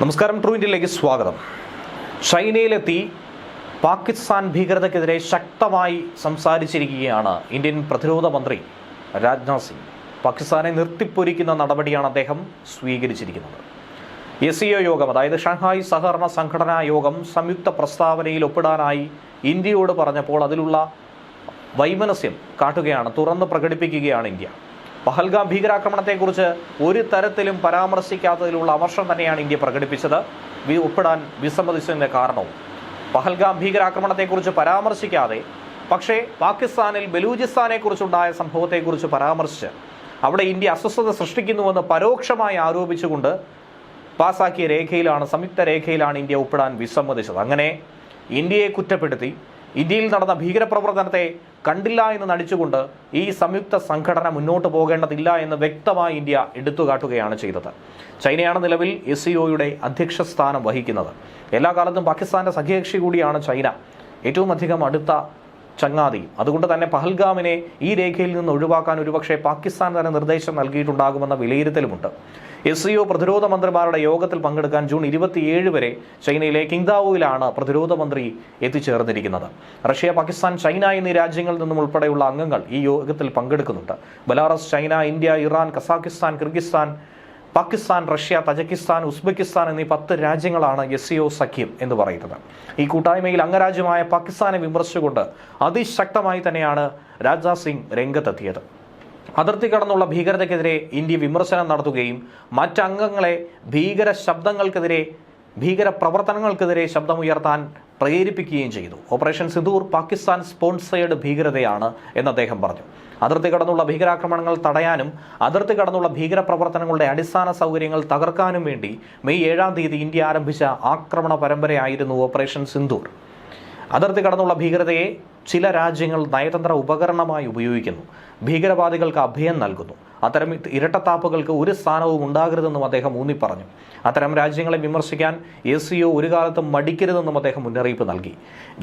നമസ്കാരം ട്രൂ ഇന്ത്യയിലേക്ക് സ്വാഗതം. ചൈനയിലെത്തി പാകിസ്ഥാൻ ഭീകരതയ്ക്കെതിരെ ശക്തമായി സംസാരിച്ചിരിക്കുകയാണ് ഇന്ത്യൻ പ്രതിരോധ മന്ത്രി രാജ്നാഥ് സിംഗ്. പാകിസ്ഥാനെ നിർത്തിപ്പൊരിക്കുന്ന നടപടിയാണ് അദ്ദേഹം സ്വീകരിച്ചിരിക്കുന്നത്. എസ് ഒ യോഗം അതായത് ഷാങ്ഹായ് സഹകരണ സംഘടനാ യോഗം സംയുക്ത പ്രസ്താവനയിൽ ഒപ്പിടാനായി ഇന്ത്യയോട് പറഞ്ഞപ്പോൾ അതിലുള്ള വൈമനസ്യം കാട്ടുകയാണ് തുറന്ന് പ്രകടിപ്പിക്കുകയാണ് ഇന്ത്യ. പഹൽഗാം ഭീകരാക്രമണത്തെക്കുറിച്ച് ഒരു തരത്തിലും പരാമർശിക്കാത്തതിലുള്ള അമർഷം തന്നെയാണ് ഇന്ത്യ പ്രകടിപ്പിച്ചത്. ഒപ്പിടാൻ വിസമ്മതിച്ചതിന്റെ കാരണവും. പഹൽഗാം ഭീകരാക്രമണത്തെക്കുറിച്ച് പരാമർശിക്കാതെ പക്ഷേ പാകിസ്ഥാനിൽ ബലൂചിസ്ഥാനെക്കുറിച്ചുണ്ടായ സംഭവത്തെക്കുറിച്ച് പരാമർശിച്ച് അവിടെ ഇന്ത്യ അസ്വസ്ഥത സൃഷ്ടിക്കുന്നുവെന്ന് പരോക്ഷമായി ആരോപിച്ചുകൊണ്ട് പാസാക്കിയ രേഖയിലാണ് സംയുക്ത രേഖയിലാണ് ഇന്ത്യ ഒപ്പിടാൻ വിസമ്മതിച്ചത്. അങ്ങനെ ഇന്ത്യയെ കുറ്റപ്പെടുത്തി ഇന്ത്യയിൽ നടന്ന ഭീകരപ്രവർത്തനത്തെ കണ്ടില്ല എന്ന് നടിച്ചുകൊണ്ട് ഈ സംയുക്ത സംഘടന മുന്നോട്ട് പോകേണ്ടതില്ല എന്ന് വ്യക്തമായി ഇന്ത്യ എടുത്തുകാട്ടുകയാണ് ചെയ്തത്. ചൈനയാണ് നിലവിൽ എസ് സിഒയുടെ അധ്യക്ഷ സ്ഥാനം വഹിക്കുന്നത്. എല്ലാ കാലത്തും പാകിസ്ഥാന്റെ സഖ്യകക്ഷി കൂടിയാണ് ചൈന. ഏറ്റവും അധികം അടുത്ത ചങ്ങാതി. അതുകൊണ്ട് തന്നെ പഹൽഗാമിനെ ഈ രേഖയിൽ നിന്ന് ഒഴിവാക്കാൻ ഒരുപക്ഷെ പാകിസ്ഥാൻ തന്നെ നിർദ്ദേശം നൽകിയിട്ടുണ്ടാകുമെന്ന വിലയിരുത്തലുമുണ്ട്. എസ് സി ഒ പ്രതിരോധ മന്ത്രിമാരുടെ യോഗത്തിൽ പങ്കെടുക്കാൻ ജൂൺ ഇരുപത്തിയേഴ് വരെ ചൈനയിലെ കിങ്ദാവുവിലാണ് പ്രതിരോധ മന്ത്രി എത്തിച്ചേർന്നിരിക്കുന്നത്. റഷ്യ പാകിസ്ഥാൻ ചൈന എന്നീ രാജ്യങ്ങളിൽ നിന്നും ഉൾപ്പെടെയുള്ള അംഗങ്ങൾ ഈ യോഗത്തിൽ പങ്കെടുക്കുന്നുണ്ട്. Belarus China India Iran Kazakhstan Kyrgyzstan Pakistan Russia Tajikistan Uzbekistan എന്നീ പത്ത് രാജ്യങ്ങളാണ് എസ് സഖ്യം എന്ന് പറയുന്നത്. ഈ കൂട്ടായ്മയിൽ അംഗരാജ്യമായ പാകിസ്ഥാനെ വിമർശിച്ചുകൊണ്ട് അതിശക്തമായി തന്നെയാണ് രാജ്നാഥ് സിംഗ് രംഗത്തെത്തിയത്. അതിർത്തി കടന്നുള്ള ഭീകരതയ്ക്കെതിരെ ഇന്ത്യ വിമർശനം നടത്തുകയും മറ്റംഗങ്ങളെ ഭീകര ശബ്ദങ്ങൾക്കെതിരെ ഭീകര പ്രവർത്തനങ്ങൾക്കെതിരെ ശബ്ദമുയർത്താൻ പ്രേരിപ്പിക്കുകയും ചെയ്തു. ഓപ്പറേഷൻ സിന്ദൂർ പാകിസ്ഥാൻ സ്പോൺസേഡ് ഭീകരതയാണ് എന്ന് അദ്ദേഹം പറഞ്ഞു. അതിർത്തി കടന്നുള്ള ഭീകരാക്രമണങ്ങൾ തടയാനും അതിർത്തി കടന്നുള്ള ഭീകരപ്രവർത്തനങ്ങളുടെ അടിസ്ഥാന സൗകര്യങ്ങൾ തകർക്കാനും വേണ്ടി മെയ് ഏഴാം തീയതി ഇന്ത്യ ആരംഭിച്ച ആക്രമണ പരമ്പരയായിരുന്നു ഓപ്പറേഷൻ സിന്ദൂർ അതിർത്തി കടന്നുള്ള ഭീകരതയെ ചില രാജ്യങ്ങൾ നയതന്ത്ര ഉപകരണമായി ഉപയോഗിക്കുന്നു. ഭീകരവാദികൾക്ക് അഭയം നൽകുന്നു. അത്തരം ഇരട്ടത്താപ്പുകൾക്ക് ഒരു സ്ഥാനവും ഉണ്ടാകരുതെന്നും അദ്ദേഹം ഊന്നിപ്പറഞ്ഞു. അത്തരം രാജ്യങ്ങളെ വിമർശിക്കാൻ എ സി ഒ ഒരു കാലത്തും മടിക്കരുതെന്നും അദ്ദേഹം മുന്നറിയിപ്പ് നൽകി.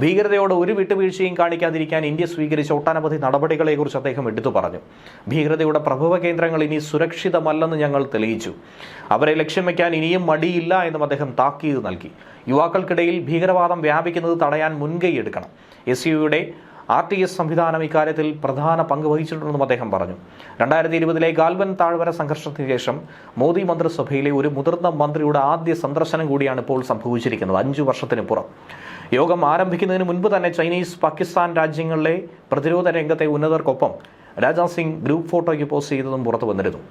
ഭീകരതയോട് ഒരു വിട്ടുവീഴ്ചയും കാണിക്കാതിരിക്കാൻ ഇന്ത്യ സ്വീകരിച്ച ഒട്ടനവധി നടപടികളെക്കുറിച്ച് അദ്ദേഹം എടുത്തു പറഞ്ഞു. ഭീകരതയുടെ പ്രഭവ കേന്ദ്രങ്ങൾ ഇനി സുരക്ഷിതമല്ലെന്ന് ഞങ്ങൾ തെളിയിച്ചു. അവരെ ലക്ഷ്യം വയ്ക്കാൻ ഇനിയും മടിയില്ല എന്നും അദ്ദേഹം താക്കീത് നൽകി. യുവാക്കൾക്കിടയിൽ ഭീകരവാദം വ്യാപിക്കുന്നത് തടയാൻ മുൻകൈ എടുക്കണം. എസ് യുയുടെ ആർ ടി എസ് സംവിധാനം ഇക്കാര്യത്തിൽ പ്രധാന പങ്ക് വഹിച്ചിട്ടുണ്ടെന്നും അദ്ദേഹം പറഞ്ഞു. രണ്ടായിരത്തി ഇരുപതിലെ ഗാൽവൻ താഴ്വര സംഘർഷത്തിന് ശേഷം മോദി മന്ത്രിസഭയിലെ ഒരു മുതിർന്ന മന്ത്രിയുടെ ആദ്യ സന്ദർശനം കൂടിയാണ് ഇപ്പോൾ സംഭവിച്ചിരിക്കുന്നത്. അഞ്ചു വർഷത്തിന് പുറം. യോഗം ആരംഭിക്കുന്നതിന് മുൻപ് തന്നെ ചൈനീസ് പാകിസ്ഥാൻ രാജ്യങ്ങളിലെ പ്രതിരോധ രംഗത്തെ ഉന്നതർക്കൊപ്പം രാജ്നാഥ് സിംഗ് ഗ്രൂപ്പ് ഫോട്ടോയ്ക്ക് പോസ്റ്റ് ചെയ്തതും പുറത്തു വന്നിരുന്നു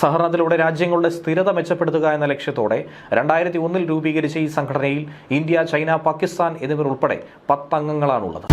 സഹകരണത്തിലൂടെ രാജ്യങ്ങളുടെ സ്ഥിരത മെച്ചപ്പെടുത്തുക എന്ന ലക്ഷ്യത്തോടെ രണ്ടായിരത്തി ഒന്നിൽ രൂപീകരിച്ച ഈ സംഘടനയിൽ ഇന്ത്യ ചൈന പാകിസ്ഥാൻ എന്നിവർ ഉൾപ്പെടെ പത്തംഗങ്ങളാണുള്ളത്.